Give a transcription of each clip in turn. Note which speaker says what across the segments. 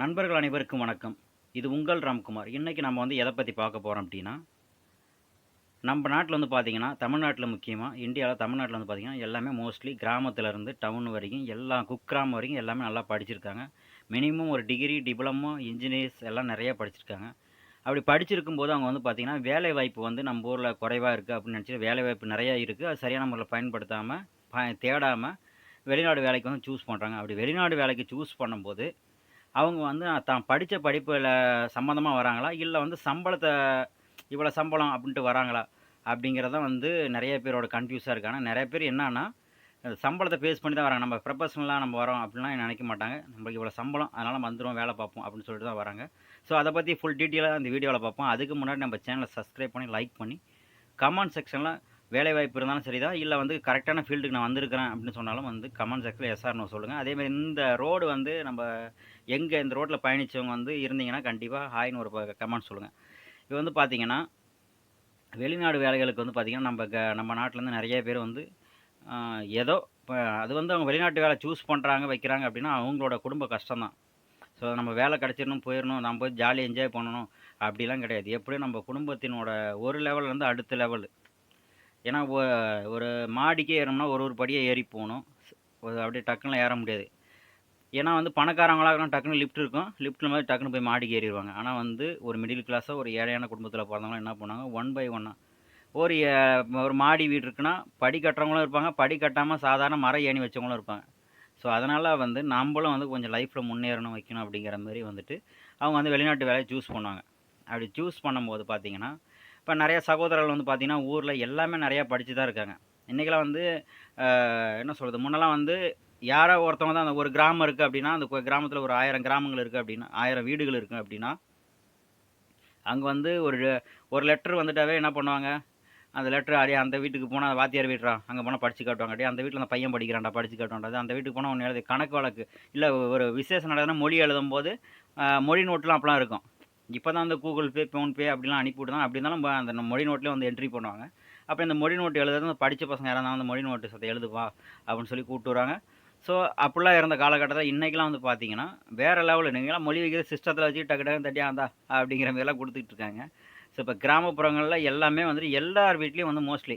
Speaker 1: நண்பர்கள் அனைவருக்கும் வணக்கம். இது உங்கள் ராம்குமார். இன்றைக்கி நம்ம வந்து எதை பற்றி பார்க்க போகிறோம் அப்படின்னா நம்ம நாட்டில் வந்து பார்த்திங்கன்னா தமிழ்நாட்டில் முக்கியமாக இந்தியாவில் தமிழ்நாட்டில் வந்து பார்த்திங்கன்னா எல்லாமே மோஸ்ட்லி கிராமத்துலேருந்து டவுன் வரைக்கும் எல்லா குக்கிராமம் வரைக்கும் எல்லாமே நல்லா படிச்சிருக்காங்க. மினிமம் ஒரு டிகிரி டிப்ளமோ இன்ஜினியர்ஸ் எல்லாம் நிறைய படிச்சிருக்காங்க. அப்படி படிச்சிருக்கும் போது அவங்க வந்து பார்த்திங்கன்னா வேலை வாய்ப்பு வந்து நம்ம ஊரில் குறைவாக இருக்குது அப்படின்னு நினச்சி வேலை வாய்ப்பு நிறையா இருக்குது அது சரியான முறையில் பயன்படுத்தாமல் ப தேடாமல் வெளிநாடு வேலைக்கு வந்து சூஸ் பண்ணுறாங்க அப்படி வெளிநாடு வேலைக்கு சூஸ் பண்ணும்போது அவங்க வந்து தான் படித்த படிப்பில் சம்மந்தமாக வராங்களா? இல்லை வந்து சம்பளத்தை இவ்வளோ சம்பளம் அப்படின்ட்டு வராங்களா? அப்படிங்கிறத வந்து நிறைய பேரோட கன்ஃபியூஸாக இருக்காங்க. நிறைய பேர் என்னன்னா சம்பளத்தை பேஸ் பண்ணி தான் வராங்க. நம்ம ப்ரொஃபஷனலாக நம்ம வரோம் அப்படின்லாம் நினைக்க மாட்டாங்க. நம்மளுக்கு இவ்வளோ சம்பளம் அதனால் நம்ம வந்துடும் வேலை பார்ப்போம் அப்படின்னு சொல்லிட்டு தான் வராங்க. ஸோ அதை பற்றி ஃபுல் டீட்டெயிலாக அந்த வீடியோவில் பார்ப்போம். அதுக்கு முன்னாடி நம்ம சேனலை சப்ஸ்கிரைப் பண்ணி லைக் பண்ணி கமெண்ட் செக்ஷனில் வேலை வாய்ப்பு இருந்தாலும் சரி தான் இல்லை வந்து கரெக்டான ஃபீல்டுக்கு நான் வந்திருக்கிறேன் அப்படின்னு சொன்னாலும் வந்து கமெண்ட் செக்ஷனில் எஸ்ஆர்னு சொல்லுங்கள் அதேமாதிரி இந்த ரோடு வந்து நம்ம எங்கே இந்த ரோட்டில் பயணித்தவங்க வந்து இருந்தீங்கன்னா கண்டிப்பாக ஹாய்னு ஒரு கமெண்ட் சொல்லுங்கள் இது வந்து பார்த்தீங்கன்னா வெளிநாடு வேலைகளுக்கு வந்து பார்த்திங்கன்னா நம்ம க நம்ம நாட்டிலேருந்து நிறைய பேர் வந்து ஏதோ இப்போ அது வந்து அவங்க வெளிநாட்டு வேலை சூஸ் பண்ணுறாங்க வைக்கிறாங்க அப்படின்னா அவங்களோட குடும்ப கஷ்டம் தான் ஸோ நம்ம வேலை கிடச்சிடணும் போயிடணும் நம்ம போய் ஜாலியாக என்ஜாய் பண்ணணும் அப்படிலாம் கிடையாது. எப்படியும் நம்ம குடும்பத்தினோட ஒரு லெவல்லேருந்து அடுத்த லெவல் ஏன்னா ஒரு மாடிக்கே ஏறணும்னா ஒரு ஒரு படியே ஏறி போகணும். ஒரு அப்படியே டக்குன்னு ஏற முடியாது. ஏன்னா வந்து பணக்காரங்களாக இருக்கலாம் டக்குன்னு லிஃப்ட் இருக்கும். லிஃப்ட்டில் மாதிரி டக்குன்னு போய் மாடிக்கு ஏறிடுவாங்க. ஆனால் வந்து ஒரு மிடில் கிளாஸாக ஒரு ஏழையான குடும்பத்தில் பிறந்தவங்க என்ன பண்ணாங்க ஒன் பை ஒன்னாக ஒரு ஒரு மாடி வீடு இருக்குன்னா படி கட்டுறவங்களும் இருப்பாங்க. படி கட்டாமல் சாதாரண மரம் ஏணி வச்சவங்களும் இருப்பாங்க. ஸோ அதனால் வந்து நம்மளும் வந்து கொஞ்சம் லைஃப்பில் முன்னேறணும் வைக்கணும் அப்படிங்கிற மாதிரி வந்துட்டு அவங்க வந்து வெளிநாட்டு வேலையை சூஸ் பண்ணுவாங்க. அப்படி சூஸ் பண்ணும்போது பார்த்தீங்கன்னா இப்போ நிறைய சகோதரர்கள் வந்து பார்த்தீங்கன்னா ஊரில் எல்லாமே நிறையா படித்து தான் இருக்காங்க. இன்றைக்கெல்லாம் வந்து என்ன சொல்கிறது முன்னெல்லாம் வந்து யாரோ ஒருத்தவங்க தான் அந்த ஒரு கிராமம் இருக்குது அப்படின்னா அந்த கிராமத்தில் ஒரு ஆயிரம் கிராமங்கள் இருக்குது அப்படின்னா ஆயிரம் வீடுகள் இருக்குது அப்படின்னா அங்கே வந்து ஒரு ஒரு லெட்டர் வந்துட்டாவே என்ன பண்ணுவாங்க? அந்த லெட்டர் அப்படியே அந்த வீட்டுக்கு போனால் வாத்தியார் வீட்டுறா அங்கே போனால் படித்து காட்டுவாங்க. அப்படியே அந்த வீட்டில் அந்த பையன் படிக்கிறான்டா படித்து காட்டுவான்டா. அந்த வீட்டுக்கு போனால் ஒன்று எழுது கணக்கு வழக்கு. இல்லை ஒரு விசேஷம் நடந்ததுன்னா மொழி எழுதும் போது மொழி நோட்லாம் அப்போலாம் இருக்கும். இப்போ தான் அந்த கூகுள் பே ஃபோன்பே அப்படிலாம் அனுப்பிவிட்டு தான் அப்படி இருந்தாலும் அந்த மொழி நோட்லேயே வந்து என்ட்ரி பண்ணுவாங்க. அப்போ இந்த மொழி நோட்டு எழுதுறது படித்த பசங்க யாராவது அந்த மொழி நோட்டு சத்தை எழுதுவா அப்படின்னு சொல்லி கூப்பிட்டு வராங்க ஸோ அப்படிலாம் இருந்த காலகட்டத்தில் இன்றைக்கெலாம் வந்து பார்த்தீங்கன்னா வேறு லெவலில் நீங்களாம் மொழி வைக்கிற சிஸ்டத்தில் வச்சு டக்கு டக்கு தட்டி ஆந்தா அப்படிங்கிற மாதிரிலாம் கொடுத்துட்டு இருக்காங்க. ஸோ இப்போ கிராமப்புறங்களில் எல்லாமே வந்துட்டு எல்லார் வீட்லேயும் வந்து மோஸ்ட்லி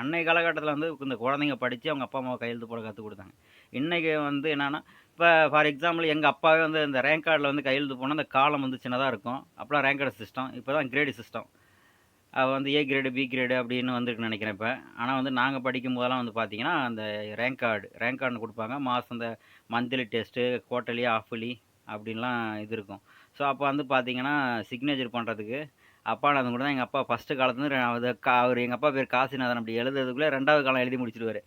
Speaker 1: அன்னைய காலகட்டத்தில் வந்து இந்த குழந்தைங்க படித்து அவங்க அப்பா அம்மாவை கையெழுத்து போட கற்றுக் கொடுத்தாங்க. இன்றைக்கி வந்து என்னென்னா இப்போ ஃபார் எக்ஸாம்பிள் எங்கள் அப்பாவே வந்து இந்த ரேங்க் கார்டில் வந்து கையெழுத்து போனால் அந்த காலம் வந்து சின்னதாக இருக்கும். அப்போலாம் ரேங்க் கார்டு சிஸ்டம் இப்போ தான் கிரேடு சிஸ்டம் அது வந்து ஏ கிரேடு பி கிரேடு அப்படின்னு வந்துருக்குன்னு நினைக்கிறேன் இப்போ. ஆனால் வந்து நாங்கள் படிக்கும் போதெல்லாம் வந்து பார்த்தீங்கன்னா அந்த ரேங்க் கார்டு ரேங்க் கார்டுன்னு கொடுப்பாங்க. மாதம் இந்த மந்த்லி டெஸ்ட்டு குவார்ட்டர்லி ஆஃப்லி அப்படின்லாம் இது இருக்கும். ஸோ அப்போ வந்து பார்த்தீங்கன்னா சிக்னேச்சர் பண்ணுறதுக்கு அப்பா நான் கூட தான் எங்கள் அப்பா ஃபஸ்ட்டு காலத்துலேருந்து அது கா அவர் எங்கள் அப்பா பேர் காசிநாதன் அப்படி எழுதுறதுக்குள்ளே ரெண்டாவது காலம் எழுதி முடிச்சிடுவார்.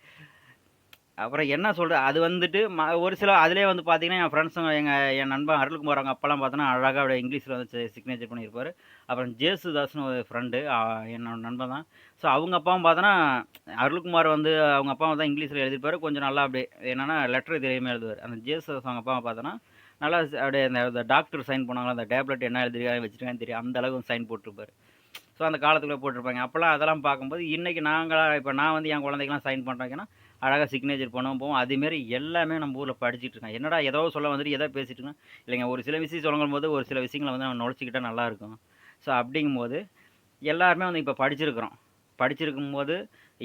Speaker 1: அப்புறம் என்ன சொல்கிறது அது வந்துட்டு ம ஒரு சில அதிலே வந்து பார்த்தீங்கன்னா என் ஃப்ரெண்ட்ஸுங்க எங்கள் என் நண்பன் அருள்குமார் அவங்க அப்போல்லாம் பார்த்தோன்னா அழகாக அப்படியே இங்கிலீஷில் வந்து சிக்னேச்சர் பண்ணியிருப்பார் அப்புறம் ஜேசுதாஸ்னு ஒரு ஃப்ரெண்டு என்னோட நண்பன் தான். ஸோ அவங்க அப்பாவும் பார்த்தோன்னா அருள்குமார் வந்து அவங்க அப்பாவும் தான் இங்கிலீஷில் எழுதியிருப்பாரு கொஞ்சம் நல்லா அப்படியே என்னென்னா லெட்டர் தெரியாமல் எழுதுவார். அந்த ஜேசுதாஸ் அவங்க அப்பாவை பார்த்தோன்னா நல்லா அப்படியே அந்த டாக்டர் சைன் பண்ணாங்களா அந்த டேப்லெட் என்ன எழுதிருக்காங்க வச்சுருக்கான்னு தெரியும் அந்த அளவுக்கு சைன் போட்டிருப்பார். ஸோ அந்த காலத்துக்குள்ளே போட்டிருப்பாங்க. அப்போல்லாம் அதெல்லாம் பார்க்கும்போது இன்றைக்கி நாங்களாக இப்போ நான் வந்து என் குழந்தைக்கெல்லாம் சைன் பண்ணுறேன்னா அழகாக சிக்னேச்சர் பண்ணுவோம் போவோம். அதேமாரி எல்லாமே நம்ம ஊரில் படிச்சுட்டு இருக்கேன் என்னடா ஏதோ சொல்ல வந்துட்டு எதோ பேசிட்டு இருக்கேன் இல்லைங்க ஒரு சில விஷயம் சொல்லும் போது ஒரு சில விஷயங்களை வந்து நம்ம நுழைச்சிக்கிட்டா நல்லா இருக்கும். ஸோ அப்படிங்கும்போது எல்லாருமே வந்து இப்போ படிச்சிருக்கிறோம். படிச்சிருக்கும் போது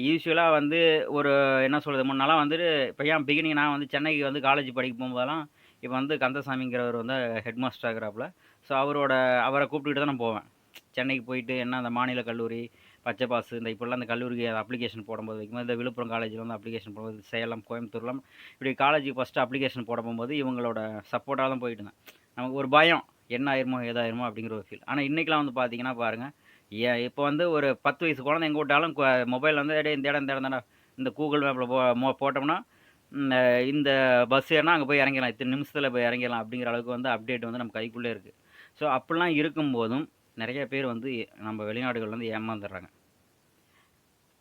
Speaker 1: யூஸ்வலாக வந்து ஒரு என்ன சொல்கிறது முன்னெல்லாம் வந்துட்டு இப்போ ஏன் பிகினிங் நான் வந்து சென்னைக்கு வந்து காலேஜ் படிக்க போகும்போதெல்லாம் இப்போ வந்து கந்தசாமிங்கிறவர் வந்து ஹெட் மாஸ்டர் ஆகிறாப்புல. ஸோ அவரோட அவரை கூப்பிட்டுக்கிட்டு தான் நான் போவேன். சென்னைக்கு போயிட்டு என்ன அந்த மாநில கல்லூரி பச்சை பாஸ் இந்த இப்படிலாம் அந்த கல்லூரிக்கு அப்ளிகேஷன் போடும்போது வைக்கும்போது இந்த விழுப்புரம் காலேஜில் வந்து அப்ளிகேஷன் போடும்போது சேலம் கோயம்புத்தூர்லாம் இப்படி காலேஜுக்கு ஃபஸ்ட்டு அப்ளிகேஷன் போடும்போது இவங்களோட சப்போர்ட்டாக தான் போயிட்டு இருந்தேன். நமக்கு ஒரு பயம் என்ன ஆயிருமோ ஏதாயிருமோ அப்படிங்கிற ஒரு ஃபீல் ஆனால் இன்றைக்கெலாம் வந்து பார்த்தீங்கன்னா பாருங்கள் ஏன் இப்போ வந்து ஒரு பத்து வயசு குழந்தை எங்கே விட்டாலும் மொபைல் வந்து "டேய், இந்த இடம் இந்த இடம் தானே இந்த கூகுள் மேப்பில் போ மோ போட்டோம்னா இந்த இந்த பஸ் ஏறினா அங்கே போய் இறங்கிடலாம். இத்தனை நிமிஷத்தில் போய் இறங்கிடலாம். அப்படிங்கிற அளவுக்கு வந்து அப்டேட் வந்து நம்ம கைக்குள்ளே இருக்குது ஸோ அப்படிலாம் இருக்கும்போதும் நிறைய பேர் வந்து நம்ம வெளிநாடுகள் வந்து ஏமாந்துடுறாங்க.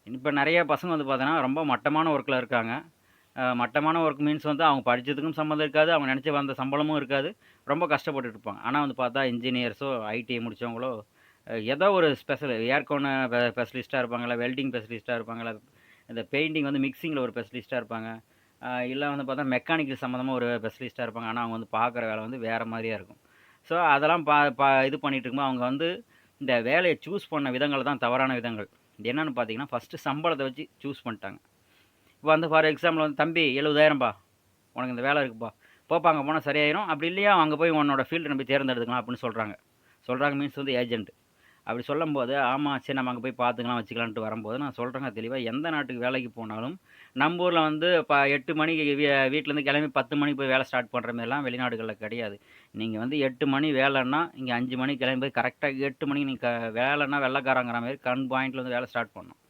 Speaker 1: இப்போ நிறைய பசங்க வந்து பார்த்தோன்னா ரொம்ப மட்டமான ஒர்க்கில் இருக்காங்க. மட்டமான ஒர்க் மீன்ஸ் வந்து அவங்க படித்ததுக்கும் சம்மந்தம் இருக்காது அவங்க நினச்சி வந்த சம்பளமும் இருக்காது. ரொம்ப கஷ்டப்பட்டுட்டு இருப்பாங்க. ஆனால் வந்து பார்த்தா இன்ஜினியர்ஸோ ஐடிஐ முடித்தவங்களோ ஏதோ ஒரு ஸ்பெஷல் ஏர்கோன ஸ்பெஷலிஸ்ட்டாக இருப்பாங்களா வெல்டிங் ஸ்பெஷலிஸ்ட்டாக இருப்பாங்களா இந்த பெயிண்டிங் வந்து மிக்சிங்கில் ஒரு ஸ்பெஷலிஸ்ட்டாக இருப்பாங்க. இல்லை வந்து பார்த்தா மெக்கானிக்கல் சம்மந்தமாக ஒரு ஸ்பெஷலிஸ்ட்டாக இருப்பாங்க. ஆனால் அவங்க வந்து பார்க்குற வேலை வந்து வேறு மாதிரியாக இருக்கும். ஸோ அதெல்லாம் பா பா இது பண்ணிட்டு இருக்கும்போது அவங்க வந்து இந்த வேலையை சூஸ் பண்ண விதங்கள் தான் தவறான விதங்கள். இது என்னென்னு பார்த்தீங்கன்னா ஃபஸ்ட்டு சம்பளத்தை வச்சு சூஸ் பண்ணிட்டாங்க. இப்போ வந்து ஃபார் எக்ஸாம்பிள் வந்து தம்பி எழுபதாயிரம்பா. உனக்கு இந்த வேலை இருக்குப்பா. போப்பா அங்கே போனால் சரியாயிரும். அப்படி இல்லையா? அங்கே போய் உன்னோட ஃபீல்டு நம்பி தேர்ந்தெடுத்துக்கலாம் அப்படின்னு சொல்கிறாங்க சொல்கிறாங்க மீன்ஸ் வந்து ஏஜென்ட் அப்படி சொல்லும்போது ஆமாம் சரி நம்ம அங்கே போய் பார்த்துக்கலாம் வச்சுக்கலான்ட்டு வரும்போது நான் சொல்கிறேங்க தெளிவாக எந்த நாட்டுக்கு வேலைக்கு போனாலும் நம்ம ஊரில் வந்து இப்போ எட்டு மணிக்கு வீ வீட்டிலேருந்து கிளம்பி பத்து மணிக்கு போய் வேலை ஸ்டார்ட் பண்ணுற மாதிரிலாம் வெளிநாடுகளில் கிடையாது. நீங்கள் வந்து எட்டு மணி வேலைன்னா இங்கே அஞ்சு மணிக்கு கிளம்பி போய் கரெக்டாக எட்டு மணிக்கு நீங்கள் வேலைன்னா வெள்ளைக்காரங்கிற மாதிரி கண் பாயிண்டில் வந்து வேலை ஸ்டார்ட் பண்ணணும்.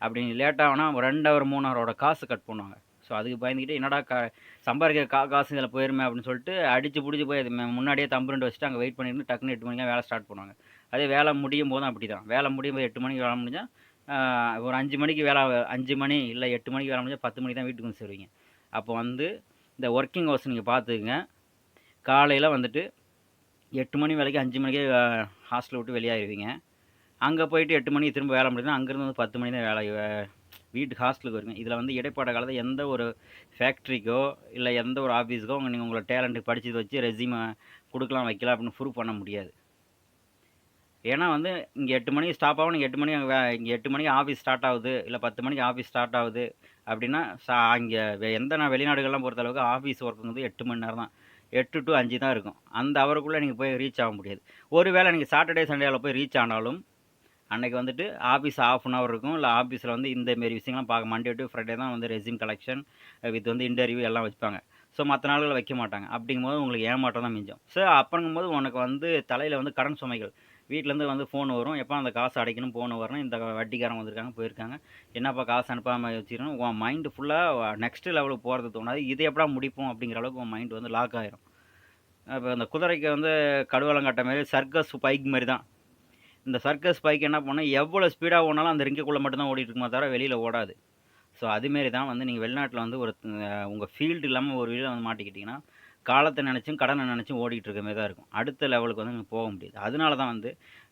Speaker 1: அப்படி லேட்டாகனா ஒரு ரெண்டு ஹவர் மூணு ஹவரோட காசு கட் பண்ணுவாங்க. ஸோ அதுக்கு பயந்துக்கிட்டு என்னடா கா சம்பாதிக்கிற கா காசு இதில் போயிருமே அப்படின்னு சொல்லிட்டு அடித்து பிடிச்சி போய் அது மே- முன்னாடியே தம்புண்டு வச்சுட்டு அங்கே வெயிட் பண்ணிட்டு டக்குன்னு எட்டு மணிக்கு வேலை ஸ்டார்ட் பண்ணுவாங்க. அதே வேலை முடியும் போதும் அப்படி தான் வேலை முடியும் போது எட்டு மணிக்கு வேலை முடிஞ்சால் ஒரு அஞ்சு மணிக்கு வேலை அஞ்சு மணி இல்லை எட்டு மணிக்கு வேலை முடிஞ்சால் பத்து மணிக்கு தான் வீட்டுக்கு வந்து சேருவீங்க. அப்போ வந்து இந்த ஒர்க்கிங் ஹவர்ஸ் நீங்கள் பார்த்துக்குங்க காலையில் வந்துட்டு எட்டு மணி வேலைக்கு அஞ்சு மணிக்கே ஹாஸ்டல் விட்டு வெளியாகிடுவீங்க அங்கே போயிட்டு எட்டு மணிக்கு திரும்ப வேலை முடியுதுன்னா அங்கேருந்து வந்து பத்து மணி தான் வேலை வீட்டுக்கு ஹாஸ்டலுக்கு வருவீங்க. இதில் வந்து இடைப்பட்ட காலத்தில் எந்த ஒரு ஃபேக்ட்ரிக்கோ இல்லை எந்த ஒரு ஆஃபீஸுக்கோ உங்கள் நீங்கள் உங்களோட டேலண்ட்டு படித்தது வச்சு ரெசியூமை கொடுக்கலாம் வைக்கலாம் அப்படின்னு ப்ரூவ் பண்ண முடியாது. ஏன்னா வந்து இங்கே எட்டு மணிக்கு ஸ்டாப் ஆகும் நீங்கள் எட்டு மணி இங்கே எட்டு மணிக்கு ஆஃபீஸ் ஸ்டார்ட் ஆகுது இல்லை பத்து மணிக்கு ஆஃபீஸ் ஸ்டார்ட் ஆகுது அப்படின்னா சா இங்கே எந்த நான் வெளிநாடுகள்லாம் பொறுத்த அளவுக்கு ஆஃபீஸ் ஒர்க்குங்கிறது எட்டு மணி நேரம் தான். எட்டு டு அஞ்சு தான் இருக்கும். அந்த அவருக்குள்ளே நீங்கள் போய் ரீச் ஆக முடியாது. ஒருவேளை நீங்கள் சாட்டர்டே சண்டேவில் போய் ரீச் ஆனாலும் அன்றைக்கி வந்துட்டு ஆஃபீஸ் ஆஃப் அன் ஹவர் இருக்கும். இல்லை ஆஃபீஸில் வந்து இந்த மாரி விஷயங்கள்லாம் பார்க்க மண்டே டு ஃப்ரைடே தான் வந்து ரெசியூம் கலெக்ஷன் வித் வந்து இன்டர்வியூ எல்லாம் வைப்பாங்க ஸோ மற்ற நாள்களில் வைக்க மாட்டாங்க. அப்படிங்கும்போது உங்களுக்கு ஏமாற்றம் தான் மிஞ்சம். ஸோ அப்படிங்கும்போது உனக்கு வந்து தலையில் வந்து கடன் சுமைகள். வீட்டிலேருந்து வந்து ஃபோன் வரும். எப்போ அந்த காசு அடைக்கணும் ஃபோன் வரணும். இந்த வட்டிக்காரங்க வந்திருக்காங்க போயிருக்காங்க. என்னப்பா காசு அனுப்பாமல் வச்சுக்கணும் உன் மைண்டு ஃபுல்லாக நெக்ஸ்ட் லெவலுக்கு போகிறது தோணாது. இதை எப்படா முடிப்போம் அப்படிங்கிற அளவுக்கு உன் மைண்டு வந்து லாக் ஆயிரும். இப்போ அந்த குதிரைக்கு வந்து கடுவலம் கட்ட மாதிரி சர்க்கஸ் பைக் மாதிரி தான் இந்த சர்க்கஸ் பைக் என்ன பண்ணால் எவ்வளோ ஸ்பீடாக ஓடினாலும் அந்த ரிங்குக்குள்ளே மட்டும்தான் ஓடிட்டு இருக்குமா தவிர வெளியில் ஓடாது. ஸோ அதுமாரி தான் வந்து நீங்கள் வெளிநாட்டில் வந்து ஒரு உங்கள் ஃபீல்டு இல்லாமல் ஒரு வீடில் வந்து மாட்டிக்கிட்டிங்கன்னா காலத்தை நினச்சும் கடனை நினச்சும் ஓடிக்கிட்டு இருக்க மாதிரி தான் இருக்கும். அடுத்த லெவலுக்கு வந்து நீங்கள் போக முடியாது. அதனால தான் வந்து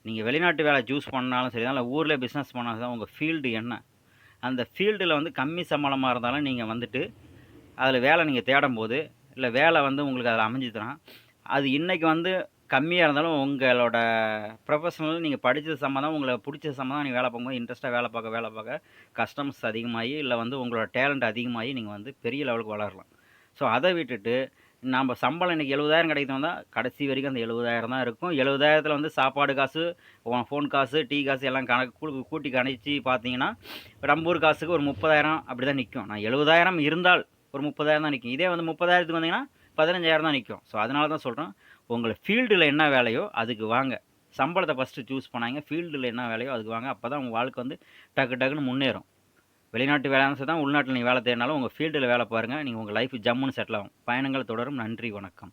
Speaker 1: நீங்கள் வெளிநாட்டு வேலை சூஸ் பண்ணாலும் சரி அதனால் இல்லை ஊரில் பிஸ்னஸ் பண்ணாலும் தான் உங்கள் ஃபீல்டு என்ன? அந்த ஃபீல்டில் வந்து கம்மி சம்பளமாக இருந்தாலும் நீங்கள் வந்துட்டு அதில் வேலை நீங்கள் தேடும் போது இல்லை வேலை வந்து உங்களுக்கு அதில் அமைஞ்சுதுன்னா அது இன்றைக்கி வந்து கம்மியாக இருந்தாலும் உங்களோட ப்ரொஃபஷனல் நீங்கள் படித்தது சம்மந்தம் உங்களை பிடிச்ச சம்மந்தம் நீங்கள் வேலை பார்க்கும்போது இன்ட்ரெஸ்ட்டாக வேலை பார்க்க வேலை பார்க்க கஸ்டமர்ஸ் அதிகமாகி இல்லை வந்து உங்களோட டேலண்ட் அதிகமாகி நீங்கள் வந்து பெரிய லெவலுக்கு வளரலாம். ஸோ அதை விட்டுட்டு நம்ம சம்பளம் இன்றைக்கி எழுபதாயிரம் கிடைக்கணும் கடைசி வரைக்கும் அந்த எழுபதாயிரம் தான் இருக்கும். எழுபதாயிரத்தில் வந்து சாப்பாடு காசு ஃபோன் காசு டீ காசு எல்லாம் கணக்கு கூட்டி கணிச்சு பார்த்தீங்கன்னா ரம்பூர் காசுக்கு ஒரு முப்பதாயிரம் அப்படி தான் நிற்கும் நான் எழுபதாயிரம் இருந்தால் ஒரு முப்பதாயிரம் தான் நிற்கும் இதே வந்து முப்பதாயிரத்துக்கு வந்தீங்கன்னா பதினஞ்சாயிரம் தான் நிற்கும் ஸோ அதனால தான் சொல்கிறேன் உங்களை ஃபீல்டில் என்ன வேலையோ அதுக்கு வாங்க. சம்பளத்தை ஃபஸ்ட்டு சூஸ் பண்ணாங்க ஃபீல்டில் என்ன வேலையோ அதுக்கு வாங்க. அப்போ தான் உங்கள் வாழ்க்கை வந்து டக்கு டக்குன்னு முன்னேறும். வெளிநாட்டு வேலை தான் உள்நாட்டில் நீங்கள் வேலை தேடினாலும் உங்கள் ஃபீல்டில் வேலை பாருங்கள் நீங்கள் உங்கள் லைஃப் ஜம்முன்னு செட்டில் ஆகும். பயணங்கள் தொடரும். நன்றி வணக்கம்.